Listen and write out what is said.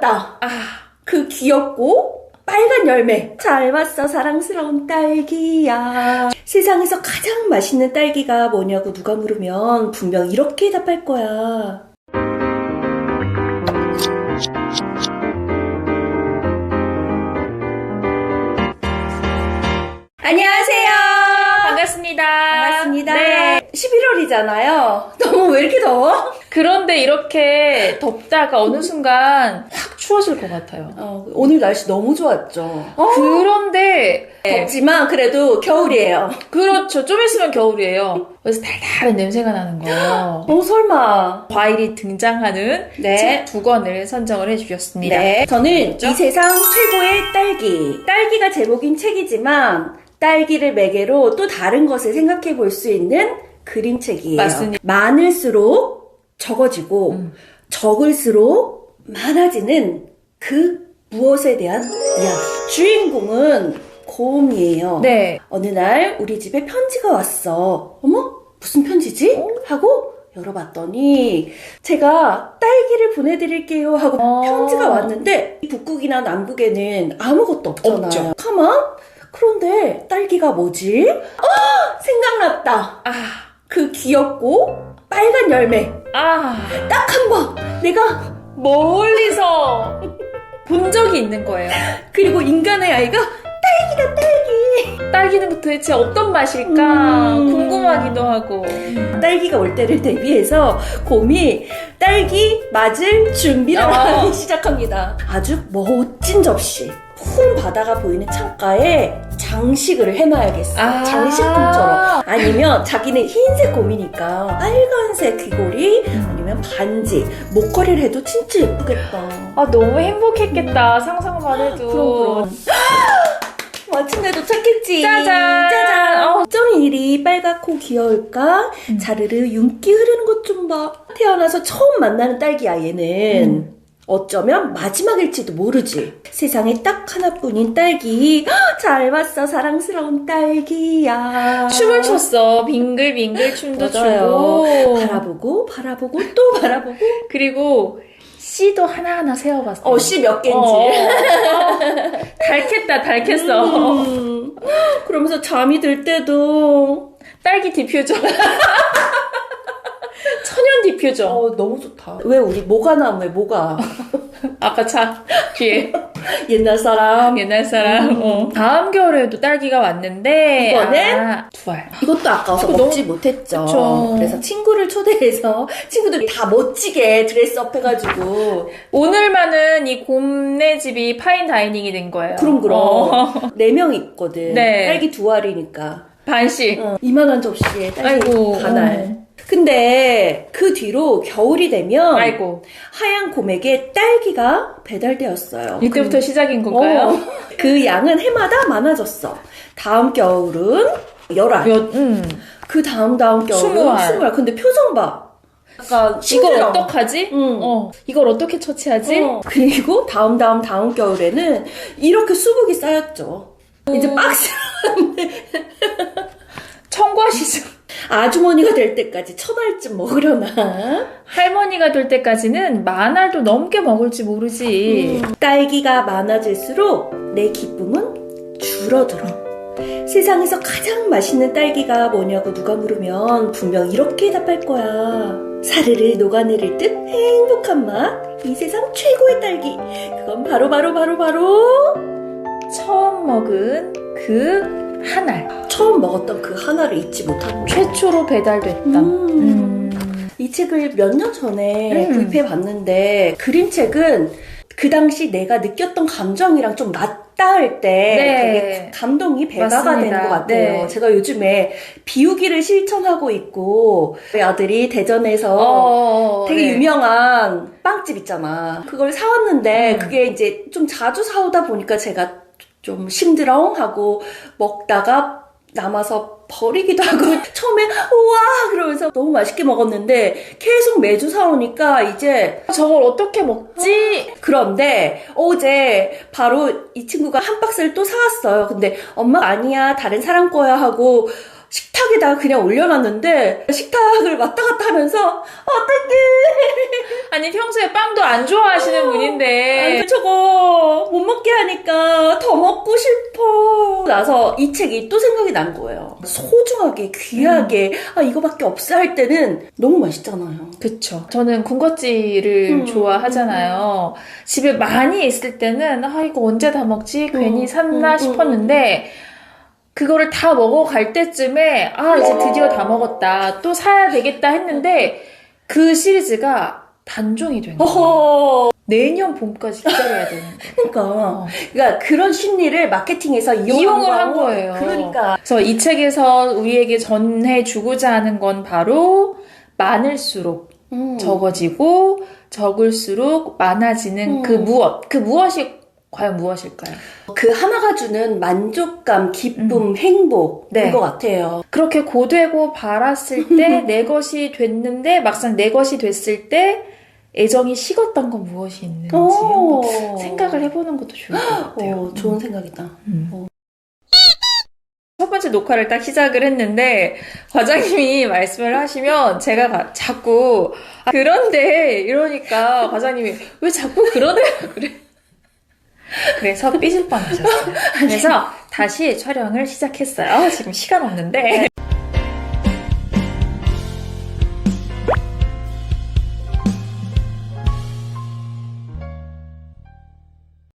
생각났다. 아, 그 귀엽고 빨간 열매. 잘 봤어, 사랑스러운 딸기야. 세상에서 가장 맛있는 딸기가 뭐냐고 누가 물으면 분명 이렇게 답할 거야. 안녕하세요. 반갑습니다. 반갑습니다. 네. 11월이잖아요. 너무 왜 이렇게 더워? 그런데 이렇게 덥다가 어느 순간 확 추워질 것 같아요. 어, 오늘 날씨 너무 좋았죠. 그런데 덥지만 그래도 겨울이에요. 그렇죠. 좀 있으면 겨울이에요. 그래서 달달한 냄새가 나는 거. 어, 설마. 과일이 등장하는 네. 책두 권을 선정을 해주셨습니다. 네. 저는 이 세상 최고의 딸기. 딸기가 제목인 책이지만 딸기를 매개로 또 다른 것을 생각해 볼 수 있는 그림책이에요. 맞습니다. 많을수록 적어지고 음. 적을수록 많아지는 그 무엇에 대한 이야기. 주인공은 곰이에요. 네. 어느 날 우리 집에 편지가 왔어. 어머? 무슨 편지지? 하고 열어봤더니 제가 딸기를 보내드릴게요 하고 어. 편지가 왔는데 이 북극이나 남극에는 아무것도 없잖아요. 없죠. 가만? 그런데 딸기가 뭐지? 아! 생각났다. 아, 그 귀엽고 빨간 열매. 아, 딱 한 번. 내가 멀리서 본 적이 있는 거예요. 그리고 인간의 아이가 딸기다 딸기. 딸기는 도대체 어떤 맛일까 음. 궁금하기도 하고. 딸기가 올 때를 대비해서 곰이 딸기 맞을 준비를 어. 하기 시작합니다. 아주 멋진 접시. 푸른 바다가 보이는 창가에 장식을 해놔야겠어. 아. 장식품처럼. 아니면 자기는 흰색 곰이니까 빨간색 귀걸이 아니면 반지, 목걸이를 해도 진짜 예쁘겠다. 아 너무 행복했겠다 상상만 해도. 그럼 그럼. 마침내 도착했지. 짜잔. 짜잔. 어. 어쩜 이리 빨갛고 귀여울까? 음. 자르르 윤기 흐르는 것 좀 봐. 태어나서 처음 만나는 딸기야 얘는. 음. 어쩌면 마지막일지도 모르지. 세상에 딱 하나뿐인 딸기. 헉, 잘 봤어, 사랑스러운 딸기야. 춤을 췄어 빙글빙글 춤도 맞아요. 추고 바라보고, 바라보고, 또 바라보고. 그리고 씨도 하나하나 세어봤어. 어, 씨 몇 개인지. 어. 달겠다 달겠어. 음. 그러면서 잠이 들 때도 딸기 디퓨저. 디퓨저. 어, 너무 좋다. 왜 우리 뭐가 나무에 뭐가? 아까 차 뒤에 옛날 사람. 옛날 사람. 어. 다음 겨울에도 딸기가 왔는데 이거는? 아, 두 알. 이것도 아까워서 그거 먹지 못했죠. 그쵸. 그래서 친구를 초대해서 친구들이 다 멋지게 드레스업 해가지고 오늘만은 이 곰네 집이 파인 다이닝이 된 거예요. 그럼 그럼 어. 네명 있거든. 네. 딸기 두 알이니까 반씩. 어, 이만한 접시에 딸기 아이고. 반 알. 근데 그 뒤로 겨울이 되면 아이고. 하얀 곰에게 딸기가 배달되었어요. 이때부터 시작인 건가요? 어, 그 양은 해마다 많아졌어. 다음 겨울은 열알. 몇, 음. 그 다음 다음 겨울은 스무 알. 스무 알. 근데 표정 봐. 약간 이걸. 어떡하지? 응. 어, 이걸 어떻게 처치하지? 어. 그리고 다음 다음 다음 겨울에는 이렇게 수북이 쌓였죠. 이제 박스 청과 시중. 아주머니가 될 때까지 천 알쯤 먹으려나. 할머니가 될 때까지는 만 알도 넘게 먹을지 모르지. 음, 딸기가 많아질수록 내 기쁨은 줄어들어. 세상에서 가장 맛있는 딸기가 뭐냐고 누가 물으면 분명 이렇게 답할 거야. 사르르 녹아내릴 듯 행복한 맛. 이 세상 최고의 딸기. 그건 바로 바로 바로 바로 처음 먹은 그 한 알. 처음 먹었던 그 하나를 잊지 못하는. 최초로 배달됐다. 음. 음. 이 책을 몇 년 전에 음. 구입해 봤는데 그림책은 그 당시 내가 느꼈던 감정이랑 좀 맞닿을 때 네. 감동이 배가가 맞습니다. 되는 것 같아요. 네. 제가 요즘에 비우기를 실천하고 있고 저희 아들이 대전에서 어, 되게 네. 유명한 빵집 있잖아. 그걸 사왔는데 음. 그게 이제 좀 자주 사오다 보니까 제가 좀 심드렁하고 먹다가 남아서 버리기도 하고 처음에 우와 그러면서 너무 맛있게 먹었는데 계속 매주 사오니까 이제 저걸 어떻게 먹지? 그런데 어제 바로 이 친구가 한 박스를 또 사왔어요. 근데 엄마 아니야 다른 사람 거야 하고 식탁에다가 그냥 올려놨는데 식탁을 왔다 갔다 하면서 어떡해 아니 평소에 빵도 안 좋아하시는 분인데 아니, 저거 못 먹게 하니까 더 먹고 싶어. 나서 이 책이 또 생각이 난 거예요. 소중하게, 귀하게, 아, 이거밖에 없어 할 때는 너무 맛있잖아요. 그쵸. 저는 군것질을 음. 좋아하잖아요. 집에 많이 있을 때는, 아, 이거 언제 다 먹지? 괜히 음, 샀나 음, 싶었는데, 그거를 다 먹어갈 때쯤에, 아, 이제 드디어 다 먹었다. 또 사야 되겠다 했는데, 그 시리즈가 단종이 된 거예요. 내년 봄까지 기다려야 되는 거예요. 그러니까. 어. 그러니까 그런 심리를 마케팅에서 이용을 한 거예요. 그러니까. 그래서 이 책에서 우리에게 전해주고자 하는 건 바로 많을수록 음. 적어지고 적을수록 많아지는 음. 그 무엇, 그 무엇이 과연 무엇일까요? 그 하나가 주는 만족감, 기쁨, 행복, 네. 그거 같아요. 그렇게 고되고 바랐을 때 내 것이 됐는데 막상 내 것이 됐을 때 애정이 식었던 건 무엇이 있는지 오. 생각을 해보는 것도 좋을 것 같아요. 어, 좋은 생각이다. 음. 어. 첫 번째 녹화를 딱 시작을 했는데 과장님이 말씀을 하시면 제가 가- 자꾸 아, 그런데 이러니까 과장님이 왜 자꾸 그러네요 그래 그래서 삐질 뻔하셨어요. 그래서 다시 촬영을 시작했어요. 지금 시간 없는데